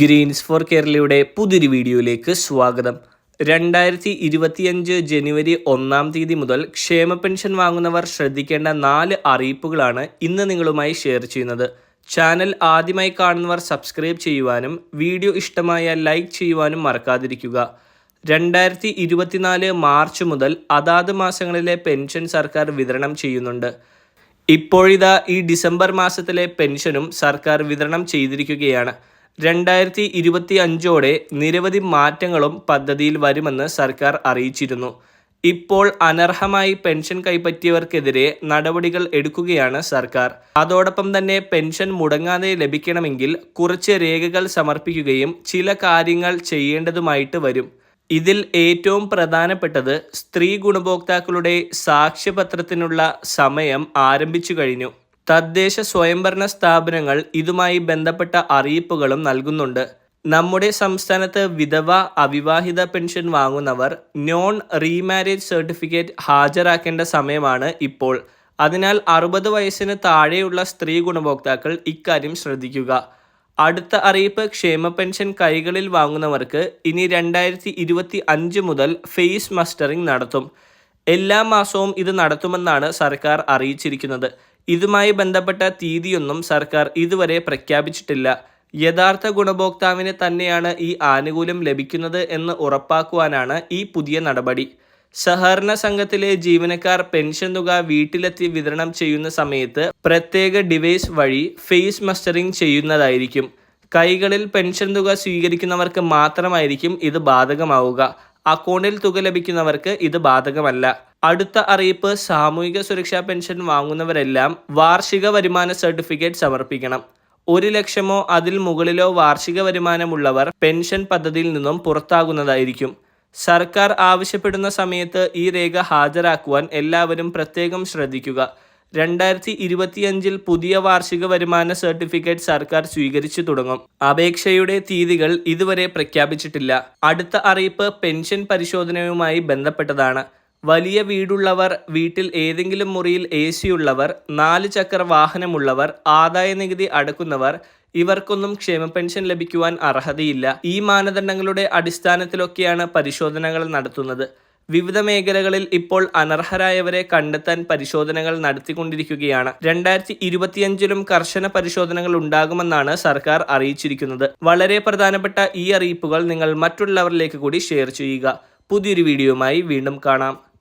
Green's four കേരളയുടെ പുതിയൊരു വീഡിയോയിലേക്ക് സ്വാഗതം. രണ്ടായിരത്തി ഇരുപത്തിയഞ്ച് ജനുവരി ഒന്നാം തീയതി മുതൽ ക്ഷേമ പെൻഷൻ വാങ്ങുന്നവർ ശ്രദ്ധിക്കേണ്ട നാല് അറിയിപ്പുകളാണ് ഇന്ന് നിങ്ങളുമായി ഷെയർ ചെയ്യുന്നത്. ചാനൽ ആദ്യമായി കാണുന്നവർ സബ്സ്ക്രൈബ് ചെയ്യുവാനും വീഡിയോ ഇഷ്ടമായ ലൈക്ക് ചെയ്യുവാനും മറക്കാതിരിക്കുക. രണ്ടായിരത്തി ഇരുപത്തിനാല് മാർച്ച് മുതൽ അതാത് മാസങ്ങളിലെ പെൻഷൻ സർക്കാർ വിതരണം ചെയ്യുന്നുണ്ട്. ഇപ്പോഴിതാ ഈ ഡിസംബർ മാസത്തിലെ പെൻഷനും സർക്കാർ വിതരണം ചെയ്തിരിക്കുകയാണ്. രണ്ടായിരത്തി ഇരുപത്തി അഞ്ചോടെ നിരവധി മാറ്റങ്ങളും പദ്ധതിയിൽ വരുമെന്ന് സർക്കാർ അറിയിച്ചിരുന്നു. ഇപ്പോൾ അനർഹമായി പെൻഷൻ കൈപ്പറ്റിയവർക്കെതിരെ നടപടികൾ എടുക്കുകയാണ് സർക്കാർ. അതോടൊപ്പം തന്നെ പെൻഷൻ മുടങ്ങാതെ ലഭിക്കണമെങ്കിൽ കുറച്ച് രേഖകൾ സമർപ്പിക്കുകയും ചില കാര്യങ്ങൾ ചെയ്യേണ്ടതുമായിട്ട് വരും. ഇതിൽ ഏറ്റവും പ്രധാനപ്പെട്ടത് സ്ത്രീ ഗുണഭോക്താക്കളുടെ സാക്ഷ്യപത്രത്തിനുള്ള സമയം ആരംഭിച്ചു കഴിഞ്ഞു. തദ്ദേശ സ്വയംഭരണ സ്ഥാപനങ്ങൾ ഇതുമായി ബന്ധപ്പെട്ട അറിയിപ്പുകളും നൽകുന്നുണ്ട്. നമ്മുടെ സംസ്ഥാനത്ത് വിധവ അവിവാഹിത പെൻഷൻ വാങ്ങുന്നവർ നോൺ റീമാരേജ് സർട്ടിഫിക്കറ്റ് ഹാജരാക്കേണ്ട സമയമാണ് ഇപ്പോൾ. അതിനാൽ അറുപത് വയസ്സിന് താഴെയുള്ള സ്ത്രീ ഗുണഭോക്താക്കൾ ഇക്കാര്യം ശ്രദ്ധിക്കുക. അടുത്ത അറിയിപ്പ് ക്ഷേമ പെൻഷൻ കൈകളിൽ വാങ്ങുന്നവർക്ക് ഇനി രണ്ടായിരത്തി ഇരുപത്തി അഞ്ച് മുതൽ ഫേസ് മസ്റ്ററിംഗ് നടത്തും. എല്ലാ മാസവും ഇത് നടത്തുമെന്നാണ് സർക്കാർ അറിയിച്ചിരിക്കുന്നത്. ഇതുമായി ബന്ധപ്പെട്ട തീയതിയൊന്നും സർക്കാർ ഇതുവരെ പ്രഖ്യാപിച്ചിട്ടില്ല. യഥാർത്ഥ ഗുണഭോക്താവിന് തന്നെയാണ് ഈ ആനുകൂല്യം ലഭിക്കുന്നത് എന്ന് ഉറപ്പാക്കുവാനാണ് ഈ പുതിയ നടപടി. സഹകരണ സംഘത്തിലെ ജീവനക്കാർ പെൻഷൻ തുക വീട്ടിലെത്തി വിതരണം ചെയ്യുന്ന സമയത്ത് പ്രത്യേക ഡിവൈസ് വഴി ഫേസ് മസ്റ്ററിംഗ് ചെയ്യുന്നതായിരിക്കും. കൈകളിൽ പെൻഷൻ തുക സ്വീകരിക്കുന്നവർക്ക് മാത്രമായിരിക്കും ഇത് ബാധകമാവുക. അക്കൗണ്ടിൽ തുക ലഭിക്കുന്നവർക്ക് ഇത് ബാധകമല്ല. അടുത്ത അറിയിപ്പ് സാമൂഹിക സുരക്ഷാ പെൻഷൻ വാങ്ങുന്നവരെല്ലാം വാർഷിക വരുമാന സർട്ടിഫിക്കറ്റ് സമർപ്പിക്കണം. ഒരു ലക്ഷമോ അതിൽ മുകളിലോ വാർഷിക വരുമാനമുള്ളവർ പെൻഷൻ പദ്ധതിയിൽ നിന്നും പുറത്താകുന്നതായിരിക്കും. സർക്കാർ ആവശ്യപ്പെടുന്ന സമയത്ത് ഈ രേഖ ഹാജരാക്കുവാൻ എല്ലാവരും പ്രത്യേകം ശ്രദ്ധിക്കുക. രണ്ടായിരത്തി ഇരുപത്തിയഞ്ചിൽ പുതിയ വാർഷിക വരുമാന സർട്ടിഫിക്കറ്റ് സർക്കാർ സ്വീകരിച്ചു തുടങ്ങും. അപേക്ഷയുടെ തീയതികൾ ഇതുവരെ പ്രഖ്യാപിച്ചിട്ടില്ല. അടുത്ത അറിയിപ്പ് പെൻഷൻ പരിശോധനയുമായി ബന്ധപ്പെട്ടതാണ്. വലിയ വീടുള്ളവർ വീട്ടിൽ ഏതെങ്കിലും മുറിയിൽ എ ഉള്ളവർ നാല് ചക്ര വാഹനമുള്ളവർ ആദായ നികുതി അടക്കുന്നവർ ഇവർക്കൊന്നും ക്ഷേമ പെൻഷൻ ലഭിക്കുവാൻ അർഹതയില്ല. ഈ മാനദണ്ഡങ്ങളുടെ അടിസ്ഥാനത്തിലൊക്കെയാണ് പരിശോധനകൾ നടത്തുന്നത്. വിവിധ മേഖലകളിൽ ഇപ്പോൾ അനർഹരായവരെ കണ്ടെത്താൻ പരിശോധനകൾ നടത്തിക്കൊണ്ടിരിക്കുകയാണ്. രണ്ടായിരത്തി ഇരുപത്തിയഞ്ചിലും കർശന പരിശോധനകൾ ഉണ്ടാകുമെന്നാണ് സർക്കാർ അറിയിച്ചിരിക്കുന്നത്. വളരെ പ്രധാനപ്പെട്ട ഈ അറിയിപ്പുകൾ നിങ്ങൾ മറ്റുള്ളവരിലേക്ക് കൂടി ഷെയർ ചെയ്യുക. പുതിയൊരു വീഡിയോയുമായി വീണ്ടും കാണാം.